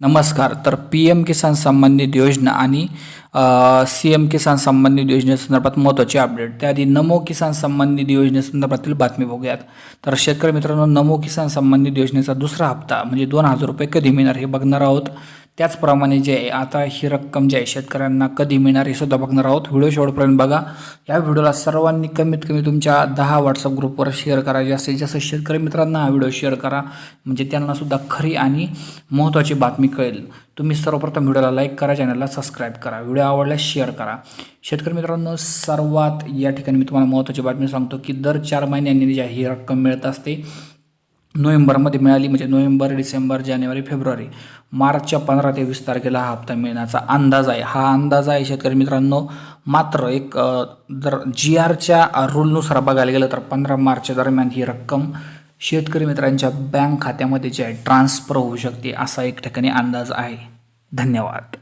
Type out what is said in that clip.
नमस्कार तर P M किसान सन्मान निधी योजना आणि सी एम किसान सन्मान निधी योजनेसंदर्भात महत्त्वाची अपडेट त्याआधी नमो किसान सन्मान निधी योजनेसंदर्भातील बातमी बघूयात. तर शेतकरी मित्रांनो नमो किसान सन्मान निधी योजनेचा दुसरा हप्ता म्हणजे दोन हजार रुपये कधी मिळणार हे बघणार आहोत. त्याचप्रमाणे जे आहे आता ही रक्कम जी आहे शेतकऱ्यांना कधी मिळणार हे सुद्धा बघणार आहोत. व्हिडिओ शेवटपर्यंत बघा. या व्हिडिओला सर्वांनी कमीत कमी तुमच्या दहा व्हॉट्सअप ग्रुपवर शेअर करा. जास्तीत जास्त शेतकरी मित्रांना हा व्हिडिओ शेअर करा. म्हणजे त्यांना सुद्धा खरी आणि महत्त्वाची बातमी कळेल. तुम्ही सर्वप्रथम व्हिडिओला लाईक करा चॅनलला सबस्क्राईब करा व्हिडिओ आवडल्यास शेअर करा. शेतकरी मित्रांनो सर्वात या ठिकाणी मी तुम्हाला महत्त्वाची बातमी सांगतो की दर चार महिन्यांनी जी ही रक्कम मिळत असते नोव्हेंबरमध्ये मिळाली म्हणजे नोव्हेंबर डिसेंबर जानेवारी फेब्रुवारी. मार्चच्या पंधरा ते वीस तारखेला हा हप्ता मिळण्याचा अंदाज आहे. हा अंदाज आहे शेतकरी मित्रांनो मात्र एक जर जी आरच्या रूलनुसार बघायला गेलं तर पंधरा मार्चच्या दरम्यान ही रक्कम शेतकरी मित्रांच्या बँक खात्यामध्ये जे आहे ट्रान्सफर होऊ शकते असा एक ठिकाणी अंदाज आहे. धन्यवाद.